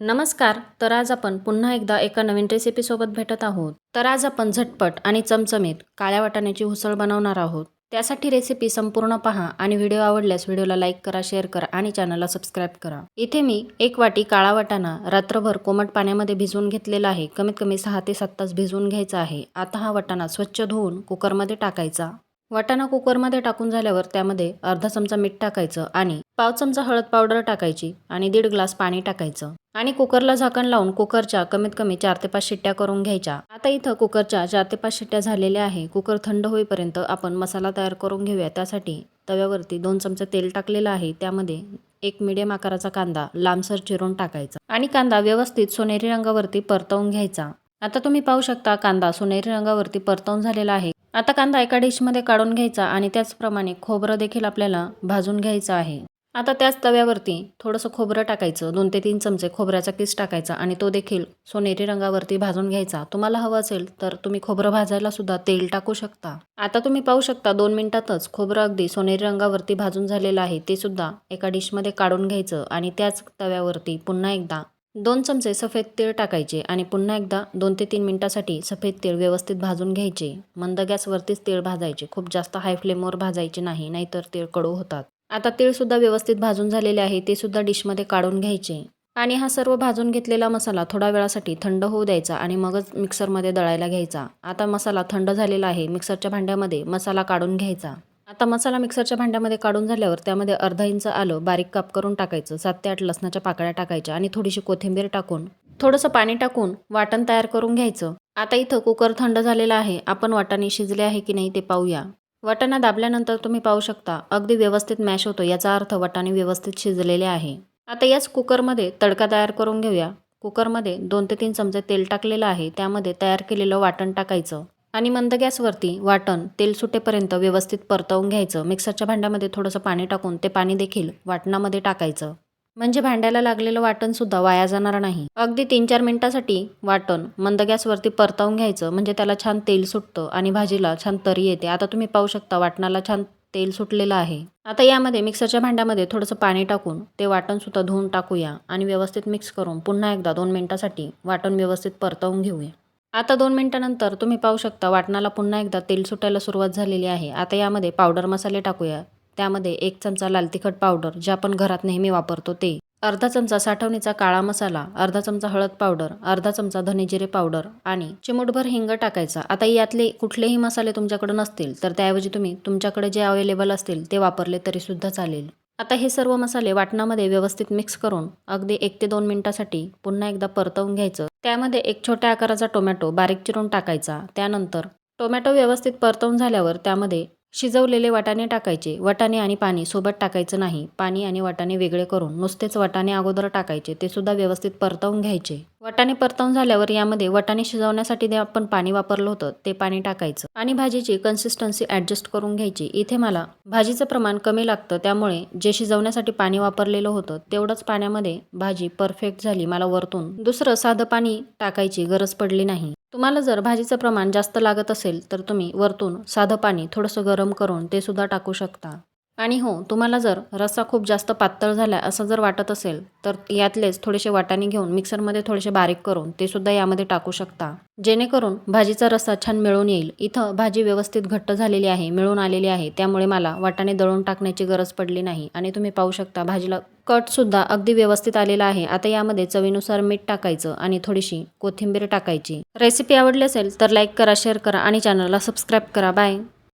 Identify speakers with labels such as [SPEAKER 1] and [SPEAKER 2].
[SPEAKER 1] नमस्कार तर आज आपण पुन्हा एकदा एका नवीन रेसिपीसोबत भेटत आहोत. तर आज आपण झटपट आणि चमचमीत काळ्या वाटाण्याची उसळ बनवणार आहोत. त्यासाठी रेसिपी संपूर्ण पहा आणि व्हिडिओ आवडल्यास व्हिडिओला लाईक करा शेअर करा आणि चॅनलला सबस्क्राईब करा. इथे मी एक वाटी काळा वाटाणा रात्रभर कोमट पाण्यामध्ये भिजवून घेतलेला आहे. कमीत कमी सहा ते सात तास भिजवून घ्यायचा आहे. आता हा वाटाणा स्वच्छ धुवून कुकरमध्ये टाकायचा. वाटाणा कुकरमध्ये टाकून झाल्यावर त्यामध्ये अर्धा चमचा मीठ टाकायचं आणि पाव चमचा हळद पावडर टाकायची आणि दीड ग्लास पाणी टाकायचं. आणि कुकरला झाकण लावून कुकरच्या कमीत कमी चार ते पाच शिट्ट्या करून घ्यायच्या. आता इथं कुकरच्या चार ते पाच शिट्ट्या झालेल्या आहे. कुकर थंड होईपर्यंत आपण मसाला तयार करून घेऊया. त्यासाठी तव्यावरती दोन चमचे तेल टाकलेलं आहे. त्यामध्ये एक मिडियम आकाराचा कांदा लांबसर चिरून टाकायचा आणि कांदा व्यवस्थित सोनेरी रंगावरती परतवून घ्यायचा. आता तुम्ही पाहू शकता कांदा सोनेरी रंगावरती परतवून झालेला आहे. आता कांदा एका डिशमध्ये काढून घ्यायचा आणि त्याचप्रमाणे खोबरं देखील आपल्याला भाजून घ्यायचं आहे. आता त्याच तव्यावरती थोडंसं खोबरं टाकायचं. दोन ते तीन चमचे खोबऱ्याचा किस टाकायचा आणि तो देखील सोनेरी रंगावरती भाजून घ्यायचा. तुम्हाला हवं असेल तर तुम्ही खोबरं भाजायला सुद्धा तेल टाकू शकता. आता तुम्ही पाहू शकता दोन मिनिटातच खोबरं अगदी सोनेरी रंगावरती भाजून झालेलं आहे. ते सुद्धा एका डिशमध्ये काढून घ्यायचं आणि त्याच तव्यावरती पुन्हा एकदा दोन चमचे सफेद तीळ टाकायचे आणि पुन्हा एकदा दोन ते तीन मिनिटासाठी सफेद तीळ व्यवस्थित भाजून घ्यायचे. मंद गॅसवरतीच तीळ भाजायचे. खूप जास्त हाय फ्लेमवर भाजायचे नाही नाहीतर तीळ कडू होतात. आता तीळसुद्धा व्यवस्थित भाजून झालेले आहे ते सुद्धा डिशमध्ये काढून घ्यायचे. आणि हा सर्व भाजून घेतलेला मसाला थोड्या वेळासाठी थंड होऊ द्यायचा आणि मगच मिक्सरमध्ये दळायला घ्यायचा. आता मसाला थंड झालेला आहे मिक्सरच्या भांड्यामध्ये मसाला काढून घ्यायचा. आता मसाला मिक्सरच्या भांड्यामध्ये काढून झाल्यावर त्यामध्ये अर्धा इंच आलं बारीक काप करून टाकायचं सात ते आठ लसणाच्या पाकळ्या टाकायच्या आणि थोडीशी कोथिंबीर टाकून थोडंसं पाणी टाकून वाटण तयार करून घ्यायचं. आता इथं कुकर थंड झालेला आहे आपण वाटाणे शिजले आहे की नाही ते पाहूया. वाटाणा दाबल्यानंतर तुम्ही पाहू शकता अगदी व्यवस्थित मॅश होतो याचा अर्थ वाटाणे व्यवस्थित शिजलेले आहे. आता याच कुकरमध्ये तडका तयार करून घेऊया. कुकरमध्ये दोन ते तीन चमचे तेल टाकलेलं आहे त्यामध्ये तयार केलेलं वाटण टाकायचं. आणि मंद गॅसवरती वाटण तेल सुटेपर्यंत व्यवस्थित परतवून घ्यायचं. मिक्सरच्या भांड्यामध्ये थोडंसं पाणी टाकून ते पाणी देखील वाटणामध्ये टाकायचं. म्हणजे भांड्याला लागलेलं वाटणसुद्धा वाया जाणार नाही. अगदी तीन चार मिनिटासाठी वाटण मंद गॅसवरती परतावून घ्यायचं म्हणजे त्याला छान तेल सुटतं आणि भाजीला छान तरी येते. आता तुम्ही पाहू शकता वाटणाला छान तेल सुटलेलं आहे. आता यामध्ये मिक्सरच्या भांड्यामध्ये थोडंसं पाणी टाकून ते वाटणसुद्धा धुवून टाकूया आणि व्यवस्थित मिक्स करून पुन्हा एकदा दोन मिनिटासाठी वाटण व्यवस्थित परतावून घेऊया. आता दोन मिनिटानंतर तुम्ही पाहू शकता वाटणाला पुन्हा एकदा तेल सुटायला सुरुवात झालेली आहे. आता यामध्ये पावडर मसाले टाकूया त्यामध्ये एक चमचा लाल तिखट पावडर जे आपण घरात नेहमी वापरतो ते. अर्धा चमचा साठवणीचा काळा मसाला अर्धा चमचा हळद पावडर अर्धा चमचा धनेजिरे पावडर आणि चिमूटभर हिंग टाकायचा. आता यातले कुठलेही मसाले तुमच्याकडे नसतील तर त्याऐवजी तुम्ही तुमच्याकडे जे अवेलेबल असतील ते वापरले तरी सुद्धा चालेल. आता हे सर्व मसाले वाटणामध्ये व्यवस्थित मिक्स करून अगदी एक ते दोन मिनिटासाठी पुन्हा एकदा परतवून घ्यायचं. त्यामध्ये एक छोट्या आकाराचा टोमॅटो बारीक चिरून टाकायचा. त्यानंतर टोमॅटो व्यवस्थित परतवून झाल्यावर त्यामध्ये शिजवलेले वाटाणे टाकायचे. वाटाणे आणि पाणी सोबत टाकायचं नाही. पाणी आणि वाटाणे वेगळे करून नुसतेच वाटाणे अगोदर टाकायचे. ते सुद्धा व्यवस्थित परतवून घ्यायचे. वाटाणे परतवून झाल्यावर यामध्ये वाटाणे शिजवण्यासाठी जे आपण पाणी वापरलं होतं ते पाणी टाकायचं. आणि भाजीची कन्सिस्टन्सी ॲडजस्ट करून घ्यायची. इथे मला भाजीचं प्रमाण कमी लागतं. त्यामुळे जे शिजवण्यासाठी पाणी वापरलेलं होतं तेवढंच पाण्यामध्ये भाजी परफेक्ट झाली. मला वरतून दुसरं साधं पाणी टाकायची गरज पडली नाही. तुम्हाला जर भाजीचं प्रमाण जास्त लागत असेल तर तुम्ही वरतून साधं पाणी थोडंसं गरम करून ते सुद्धा टाकू शकता. आणि हो तुम्हाला जर रस्सा खूप जास्त पातळ झाला असं जर वाटत असेल तर यातलेच थोडेसे वाटाणे घेऊन मिक्सरमध्ये थोडेसे बारीक करून ते सुद्धा यामध्ये टाकू शकता. जेणेकरून भाजीचा रस्सा छान मिळून येईल. इथं भाजी व्यवस्थित घट्ट झालेली आहे मिळून आलेली आहे. त्यामुळे मला वाटाणे दळून टाकण्याची गरज पडली नाही. आणि तुम्ही पाहू शकता भाजीला कटसुद्धा अगदी व्यवस्थित आलेला आहे. आता यामध्ये चवीनुसार मीठ टाकायचं आणि थोडीशी कोथिंबीर टाकायची. रेसिपी आवडली असेल तर लाईक करा शेअर करा आणि चॅनलला सबस्क्राईब करा. बाय!